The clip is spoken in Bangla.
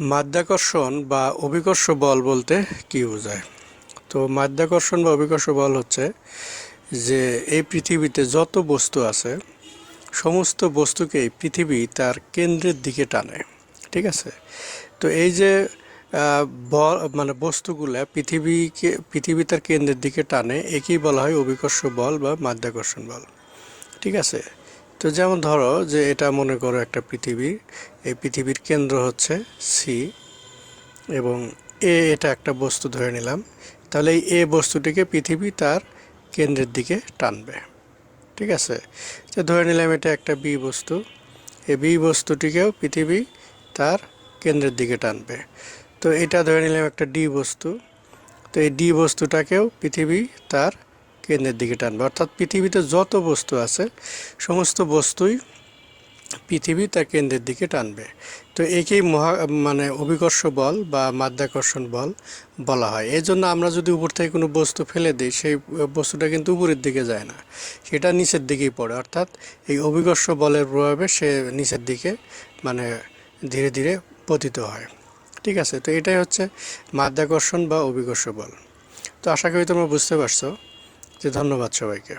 মাধ্যাকর্ষণ বা অভিকর্ষ বল বলতে কি বোঝায়? তো মাধ্যাকর্ষণ বা অভিকর্ষ বল হচ্ছে যে এই পৃথিবীতে যত বস্তু আছে, সমস্ত বস্তুকেই পৃথিবী তার কেন্দ্রের দিকে টানে। ঠিক আছে? তো এই যে বল মানে বস্তুগুলা পৃথিবীকে, পৃথিবী তার কেন্দ্রের দিকে টানে, একেই বলা হয় অভিকর্ষ বল বা মাধ্যাকর্ষণ বল। ঠিক আছে? তো যেমন ধরো যে এটা মনে করো একটা পৃথিবী, এই পৃথিবীর কেন্দ্র হচ্ছে সি এবং এ এটা একটা বস্তু ধরে নিলাম। তাহলে এই এ বস্তুটিকে পৃথিবী তার কেন্দ্রের দিকে টানবে। ঠিক আছে? যে ধরে নিলাম এটা একটা বি বস্তু। এই বি বস্তুটিকেও পৃথিবী তার কেন্দ্রের দিকে টানবে। তো এটা ধরে নিলাম একটা ডি বস্তু। তো এই ডি বস্তুটাকেও পৃথিবী তার কেন্দ্রের দিকে টানবে। অর্থাৎ পৃথিবীতে যত বস্তু আছে, সমস্ত বস্তুই পৃথিবী তার কেন্দ্রের দিকে টানবে। তো একেই মহা মানে অভিকর্ষ বল বা মাধ্যাকর্ষণ বল বলা হয়। এই জন্য আমরা যদি উপর থেকে কোনো বস্তু ফেলে দিই, সেই বস্তুটা কিন্তু উপরের দিকে যায় না। সেটা নিচের দিকেই পড়ে। অর্থাৎ এই অভিকর্ষ বলের প্রভাবে সে নিচের দিকে মানে ধীরে ধীরে পতিত হয়। ঠিক আছে? তো এটাই হচ্ছে মাধ্যাকর্ষণ বা অভিকর্ষ বল। তো আশা করি তোমরা বুঝতে পারছ। যে ধন্যবাদ সবাইকে।